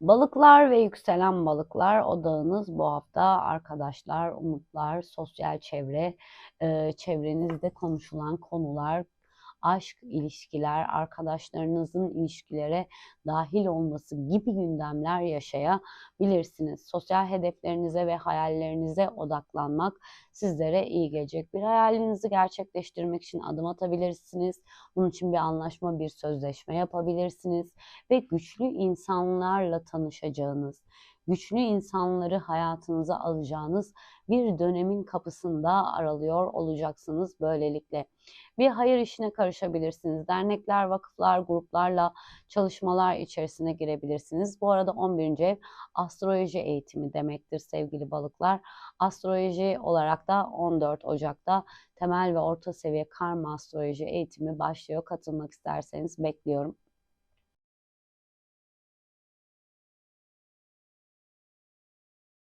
Balıklar ve yükselen balıklar odağınız bu hafta. Arkadaşlar, umutlar, sosyal çevre, e, çevrenizde konuşulan konular, aşk, ilişkiler, arkadaşlarınızın ilişkilere dahil olması gibi gündemler yaşayabilirsiniz. Sosyal hedeflerinize ve hayallerinize odaklanmak sizlere iyi gelecek. Bir hayalinizi gerçekleştirmek için adım atabilirsiniz. Bunun için bir anlaşma, bir sözleşme yapabilirsiniz ve güçlü insanlarla tanışacağınız, güçlü insanları hayatınıza alacağınız bir dönemin kapısında aralıyor olacaksınız böylelikle. Bir hayır işine karışabilirsiniz. Dernekler, vakıflar, gruplarla çalışmalar içerisine girebilirsiniz. Bu arada 11. ev astroloji eğitimi demektir sevgili balıklar. Astroloji olarak da 14 Ocak'ta temel ve orta seviye karma astroloji eğitimi başlıyor. Katılmak isterseniz bekliyorum.